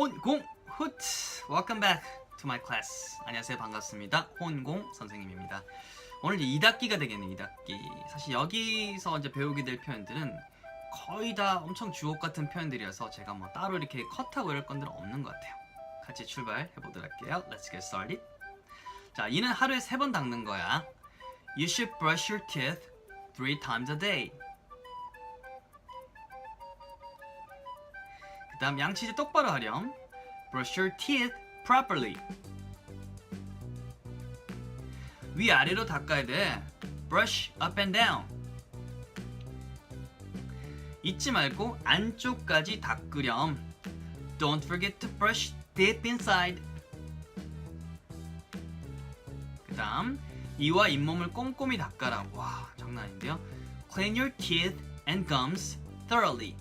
혼공 훗 Welcome back to my class. 안녕하세요. 반갑습니다. 혼공 선생님입니다. 오늘 이제 2학기가 되겠네요 2학기. 사실 여기서 이제 배우게 될 표현들은 거의 다 엄청 주옥 같은 표현들이어서 제가 뭐 따로 이렇게 컷하고 이럴 건들은 없는 것 같아요. 같이 출발해 보도록 할게요. Let's get started. 자 이는 하루에 세 번 닦는 거야. You should brush your teeth three times a day 다음 양치질 똑바로 하렴 Brush your teeth properly 위아래로 닦아야 돼 Brush up and down 잊지 말고 안쪽까지 닦으렴 Don't forget to brush deep inside 그 다음 이와 잇몸을 꼼꼼히 닦아라 와 장난 아닌데요 Clean your teeth and gums thoroughly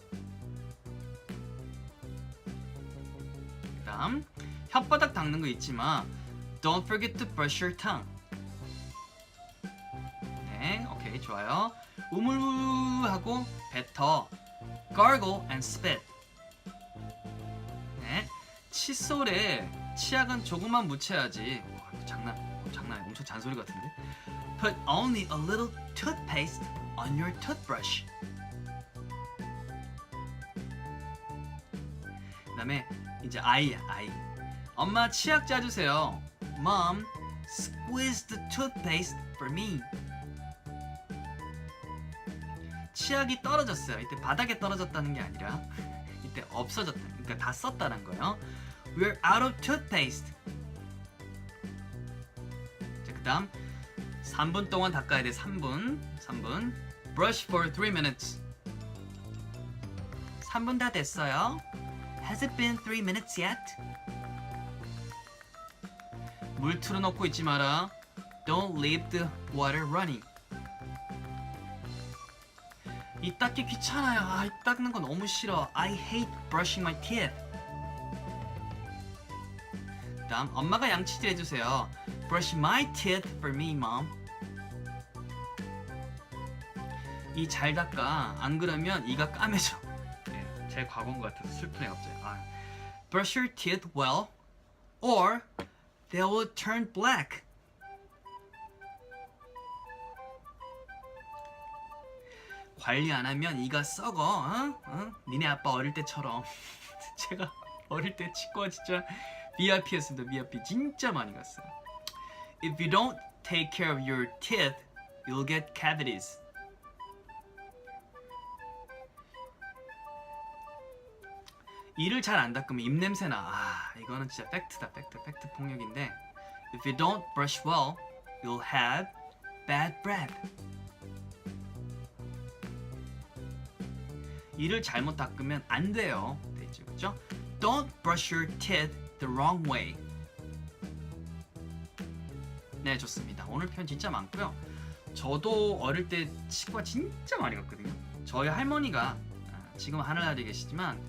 그 다음 혓바닥 닦는 거마 Don't forget to brush your tongue 네 오케이 좋아요 우물우하고 뱉어 Gargle and spit 네 칫솔에 치약은 조금만 묻혀야지 와, 장난 장난. 엄청 잔소리 같은데 Put only a little toothpaste on your toothbrush 그 다음에 이제 아이야 아이. 엄마 치약 짜주세요. Mom, squeeze the toothpaste for me. 치약이 떨어졌어요. 이때 바닥에 떨어졌다는 게 아니라 이때 없어졌다. 그러니까 다 썼다는 거예요. We're out of toothpaste. 자, 그 다음 3분 동안 닦아야 돼. 3분 3분. Brush for 3 minutes. 3분 다 됐어요 Has it been 3 minutes yet? 물 틀어놓고 있지 마라 Don't leave the water running 이 닦기 귀찮아요 아, 이 닦는 거 너무 싫어 I hate brushing my teeth 다음 엄마가 양치질 해주세요 Brush my teeth for me, mom 이 잘 닦아 안 그러면 이가 까매져 네, 제 과거인 것 같아서 슬프네 갑자기 아. Brush your teeth well or they will turn black 관리 안 하면 이가 썩어 어? 어? 니네 아빠 어릴 때처럼 제가 어릴 때 치과 진짜 VIP였습니다 VIP 진짜 많이 갔어요 If you don't take care of your teeth you'll get cavities 이를 잘 안 닦으면 입냄새나 아 이거는 진짜 팩트다 팩트 팩트 폭력인데 If you don't brush well you'll have bad breath 이를 잘못 닦으면 안 돼요. 되죠, 그죠? Don't brush your teeth the wrong way. 네, 좋습니다. 오늘 표현 진짜 많고요. 저도 어릴 때 치과 진짜 많이 갔거든요. 저희 할머니가 아, 지금 하늘나라에 계시지만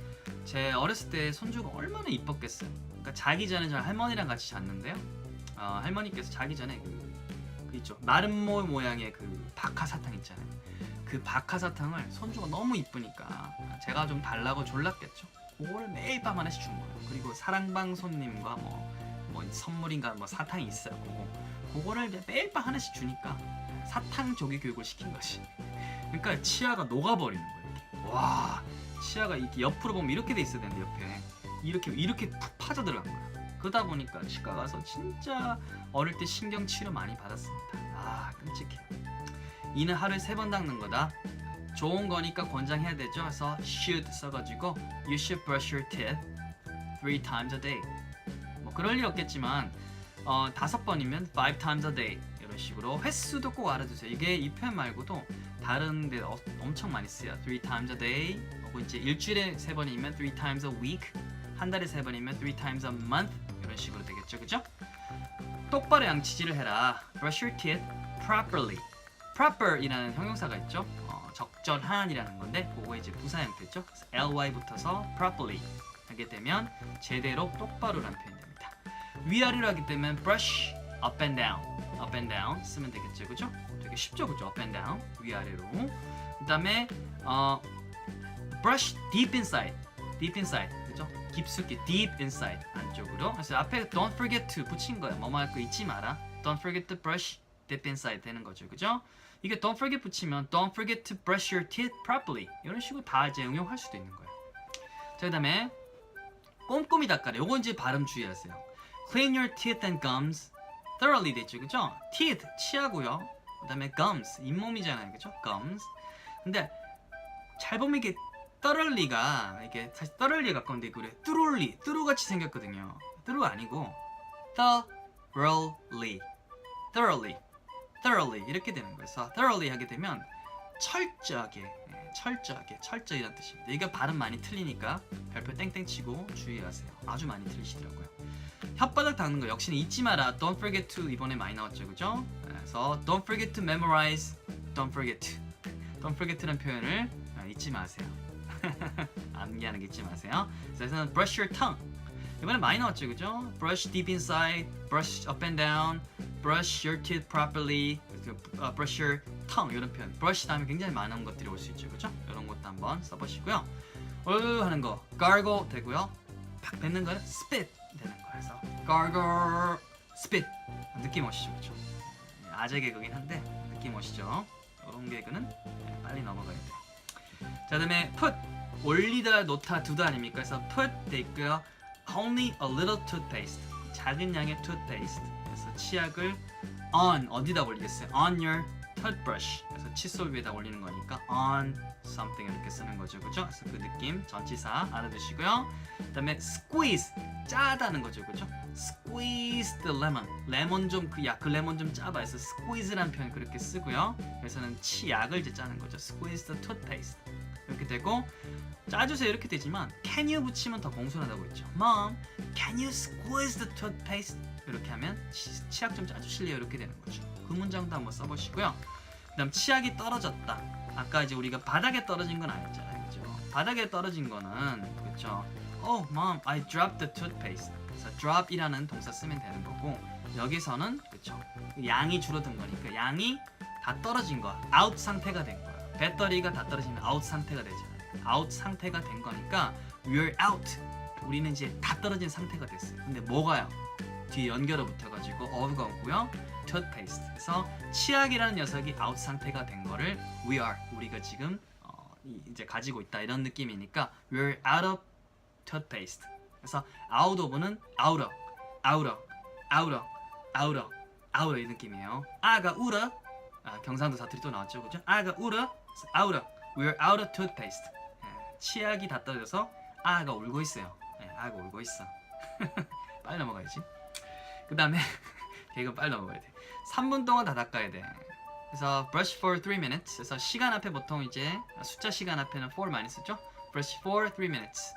제 어렸을 때 손주가 얼마나 이뻤겠어요. 그러니까 자기 전에 저 할머니랑 같이 잤는데요. 어, 할머니께서 자기 전에 그, 그 있죠 마른 모 모양의 그 박하사탕 있잖아요. 그 박하사탕을 손주가 너무 이쁘니까 제가 좀 달라고 졸랐겠죠. 그거를 매일 밤 하나씩 준 거예요. 그리고 사랑방 손님과 뭐, 뭐 선물인가 뭐 사탕이 있어요. 그거 그거를 매일 밤 하나씩 주니까 사탕 조기 교육을 시킨 것이. 그러니까 치아가 녹아버리는 거예요. 와 치아가 이렇게 옆으로 보면 이렇게 돼 있어야 되는데 옆에 이렇게 이렇게 푹 파져 들어간 거야. 그러다 보니까 치과 가서 진짜 어릴 때 신경 치료 많이 받았습니다. 아 끔찍해요. 이는 하루에 세 번 닦는 거다. 좋은 거니까 권장해야 되죠. 그래서 should 써가지고 you should brush your teeth three times a day. 뭐 그럴 일 없겠지만 어, 다섯 번이면 five times a day 이런 식으로 횟수도 꼭 알아두세요. 이게 이 표현 말고도 다른 데 어, 엄청 많이 쓰여. three times a day 혹은 이제 일주일에 세 번이면 three times a week 한 달에 세 번이면 three times a month 이런 식으로 되겠죠, 그죠? 똑바로 양치질을 해라. brush your teeth properly. proper이라는 형용사가 있죠. 어, 적절한이라는 건데 그거 이제 부사 형태죠. ly 붙어서 properly 하게 되면 제대로 똑바로라는 표현이 됩니다. 위아래로 하기 때문에 brush up and down, up and down 쓰면 되겠죠, 그죠? 되게 쉽죠, 그죠? up and down 위아래로. 그다음에 어, brush deep inside, deep inside 그죠? 깊숙이 deep inside 안쪽으로. 그래서 앞에 don't forget to 붙인 거야. 뭐뭐 할거 잊지 마라. Don't forget to brush deep inside 되는 거죠, 그죠? 이게 don't forget 붙이면 don't forget to brush your teeth properly 이런 식으로 다 이제 응용할 수도 있는 거예요. 자 그다음에 꼼꼼히 닦아라. 요건 이제 발음 주의하세요. Clean your teeth and gums thoroughly 됐죠, 그죠? Teeth 치아고요. 그 다음에 gums 잇몸이잖아요, 그죠? Gums. 근데 잘 보면 이게 thoroughly가 이게 사실 thoroughly에 가까운데 그래 뚜롤리 뚜루 같이 생겼거든요. 뚜루 아니고 thoroughly, thoroughly, thoroughly 이렇게 되는 거예요. 그래서 thoroughly 하게 되면 철저하게, 예, 철저하게, 철저히란 뜻입니다. 이게 발음 많이 틀리니까 별표 땡땡 치고 주의하세요. 아주 많이 틀리시더라고요. 혓바닥 닦는 거 역시는 잊지 마라. Don't forget to 이번에 많이 나왔죠, 그죠? 그래서 don't forget to memorize, don't forget to, don't forget라는 표현을 아, 잊지 마세요. 암기하는 게 잊지 마세요. 그래서 brush your tongue. 이번에 많이 나왔죠, 그죠? Brush deep inside, brush up and down, brush your teeth properly, 어, brush your tongue 이런 표현. brush 다음에 굉장히 많은 것들이 올 수 있죠, 그죠? 이런 것도 한번 써보시고요. 얼 하는 거 gargle 되고요. 팍 뱉는 거는 spit 거여서 gargle, spit 느낌 오시죠, 그죠? 아재 개그긴 한데 느낌 오시죠? 이런 개그는 네, 빨리 넘어가야 돼. 자, 그다음에 put 올리다 놓다 두다 아닙니까? 그래서 put 돼 있고요. Only a little toothpaste. 작은 양의 toothpaste. 그래서 치약을 on 어디다 올리겠어요? On your toothbrush. 그래서 칫솔 위에다 올리는 거니까 on something 이렇게 쓰는 거죠, 그죠? 그래서 그 느낌 전치사 알아두시고요. 그 다음에 squeeze 짜다는 거죠, 그죠? Squeeze the lemon. 레몬 좀그약그 레몬 좀 짜봐. 해서 squeeze라는 표현 그렇게 쓰고요. 그래서는 치약을 이제 짜는 거죠. Squeeze the toothpaste. 이렇게 되고 짜주세요 이렇게 되지만 can you 붙이면 더 공손하다고 했죠. Mom, can you squeeze the toothpaste? 이렇게 하면 치, 치약 좀 짜주실래요? 이렇게 되는 거죠. 그 문장도 한번 써보시고요. 그다음 치약이 떨어졌다. 아까 이제 우리가 바닥에 떨어진 건 아니었잖아요, 그죠? 바닥에 떨어진 거는 그렇죠. Oh, mom, I dropped the toothpaste. 그래서 drop이라는 동사 쓰면 되는 거고 여기서는 그렇죠. 양이 줄어든 거니까 양이 다 떨어진 거야. out 상태가 된 거야. 배터리가 다 떨어지면 out 상태가 되잖아요. out 상태가 된 거니까 we're out. 우리는 이제 다 떨어진 상태가 됐어요. 근데 뭐가요? 뒤에 연결어 붙어가지고 어가 오고요. Toothpaste. 그래서 치약이라는 녀석이 out 상태가 된 거를 we are. 우리가 지금 어, 이- 이제 가지고 있다 이런 느낌이니까 we're out of toothpaste. 그래서 out of는 out of, out of, out of, out of, out of 이 느낌이에요. 아가 울어. 아, 경상도 사투리 또 나왔죠, 그죠? 아가 울어. out of. We're out of toothpaste. 예, 치약이 다 떨어져서 아가 울고 있어요. 예, 아가 울고 있어. 빨리 넘어가야지. 그 다음에 이거 빨리 넘어가야 돼. 3분 동안 다 닦아야 돼. 그래서 brush for 3 minutes. 그래서 시간 앞에 보통 이제 숫자 시간 앞에는 4 많이 쓰죠. brush for 3 minutes.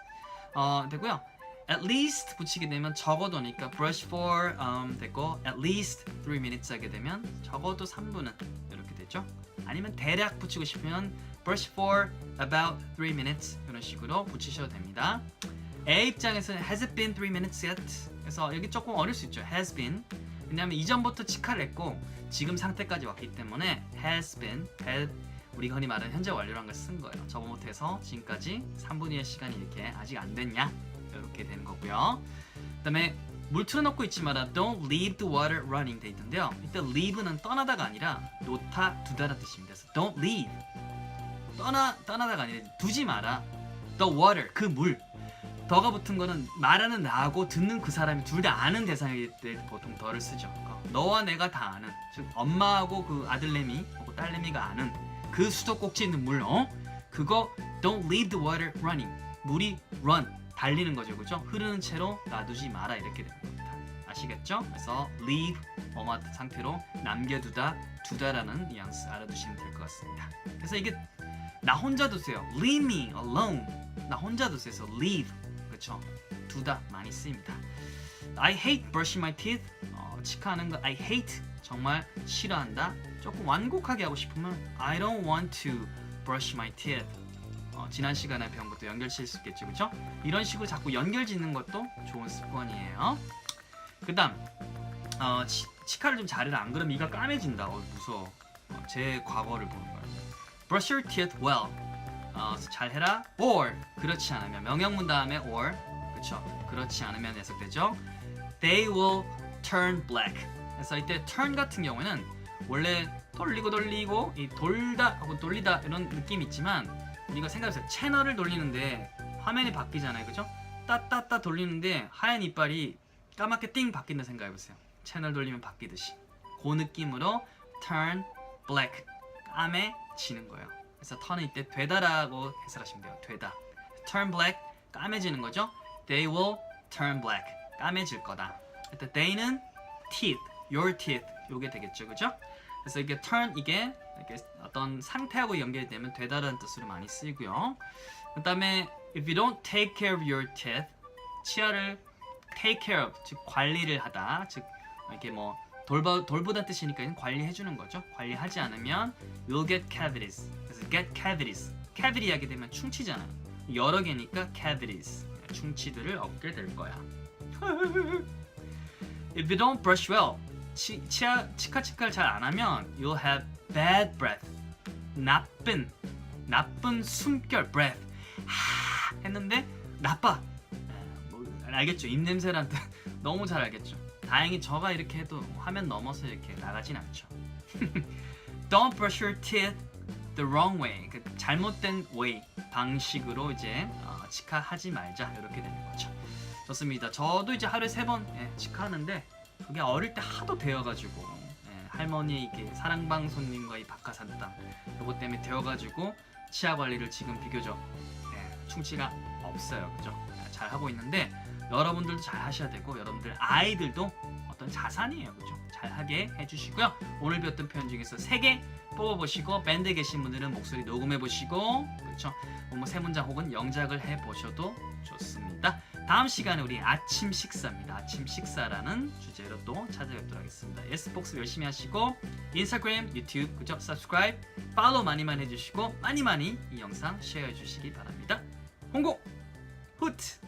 어, 되고요. at least 붙이게 되면 적어도니까 brush for um, 됐고 at least 3 minutes 하게 되면 적어도 3분은 이렇게 되죠. 아니면 대략 붙이고 싶으면 brush for about 3 minutes 이런 식으로 붙이셔도 됩니다. A 입장에서는 has it been 3 minutes yet? 그래서 여기 조금 어릴 수 있죠. has been. 왜냐하면 이전부터 치카를 했고 지금 상태까지 왔기 때문에 has been, had 우리가 흔히 말하는 현재 완료란 걸 쓴 거예요. 저번부터 해서 지금까지 3분의 시간이 이렇게 아직 안 됐냐? 이렇게 되는 거고요. 그다음에 물 틀어놓고 있지 마라. Don't leave the water running 돼 있던데요. 이때 leave는 떠나다가 아니라 놓다 두다라는 뜻입니다. 그래서 don't leave 떠나 떠나다가 아니라 두지 마라. The water 그 물. 더가 붙은 거는 말하는 나하고 듣는 그 사람이 둘 다 아는 대상일 때 보통 더를 쓰죠. 그러니까 너와 내가 다 아는 즉 엄마하고 그 아들내미 혹은 딸내미가 아는 그 수도꼭지 있는 물 어? 그거 don't leave the water running. 물이 run 달리는 거죠. 그죠? 흐르는 채로 놔두지 마라. 이렇게 되는 겁니다. 아시겠죠? 그래서 leave 어마 상태로 남겨두다 두다라는 뉘앙스 알아두시면 될 것 같습니다. 그래서 이게 나 혼자 두세요. Leave me alone. 나 혼자 두세요. 그래서 leave 그쵸? 두다 많이 쓰입니다. I hate brushing my teeth. 어, 치카하는 거 I hate 정말 싫어한다. 조금 완곡하게 하고 싶으면 I don't want to brush my teeth. 어, 지난 시간에 배운 것도 연결칠 수 있겠죠. 그쵸? 이런 식으로 자꾸 연결 짓는 것도 좋은 습관이에요. 그 다음 어, 치, 치카를 좀 잘해라. 안 그러면 이가 까매진다. 어, 무서워. 어, 제 과거를 보는 거예요. Brush your teeth well 어, 잘해라. or. 그렇지 않으면 명령문 다음에 or. 그렇죠 그렇지 않으면 해석되죠. they will turn black. 그래서 이때 turn 같은 경우에는 원래 돌리고 돌리고 이 돌다 하고 돌리다 이런 느낌이 있지만 우리가 생각해보세요. 채널을 돌리는데 화면이 바뀌잖아요. 그죠 따따따 돌리는데 하얀 이빨이 까맣게 띵 바뀐다 생각해보세요. 채널 돌리면 바뀌듯이. 그 느낌으로 turn black. 까매지는 거예요 그래서 turn은 이때 되다라고 해석하시면 돼요. 되다. turn black 까매지는 거죠? They will turn black 까매질 거다. 일단 they는 teeth your teeth 요게 되겠죠. 그죠? 그래서 이게 turn 이게 이렇게 어떤 상태하고 연결되면 되다라는 뜻으로 많이 쓰이고요. 그 다음에 if you don't take care of your teeth 치아를 take care of 즉 관리를 하다. 즉 이렇게 뭐 돌보 돌보다 뜻이니까 관리해 주는 거죠. 관리하지 않으면 you'll get cavities. 그래서 get cavities. cavity 하게 되면 충치잖아 여러 개니까 cavities. 충치들을 얻게 될 거야. If you don't brush well 치, 치아 치카치카를 잘 안 하면 you'll have bad breath. 나쁜 나쁜 숨결 breath. 하 했는데 나빠. 에, 뭐, 알겠죠? 입 냄새란 뜻. 너무 잘 알겠죠 다행히 저가 이렇게 해도 화면 넘어서 이렇게 나가진 않죠. Don't brush your teeth the wrong way. 그 잘못된 way 방식으로 이제 어, 치카하지 말자. 이렇게 되는 거죠. 좋습니다. 저도 이제 하루에 세번 예, 치카하는데 그게 어릴 때 하도 되어가지고 예, 할머니 이렇게 사랑방 손님과의 박하산당 요거 때문에 되어가지고 치아 관리를 지금 비교적 예, 충치가 없어요. 그죠? 예, 잘 하고 있는데 여러분들도 잘 하셔야 되고 여러분들 아이들도 어떤 자산이에요 그죠 잘 하게 해주시고요 오늘 배웠던 표현 중에서 세개 뽑아보시고 밴드에 계신 분들은 목소리 녹음해보시고 그렇죠 뭐세 문장 혹은 영작을 해보셔도 좋습니다 다음 시간에 우리 아침 식사입니다. 아침 식사라는 주제로 또 찾아뵙도록 하겠습니다. 예스복스 열심히 하시고 인스타그램, 유튜브 그죠? subscribe, 팔로우 많이 많이 해주시고 많이 많이 이 영상 쉐어해 주시기 바랍니다. 홍고 후트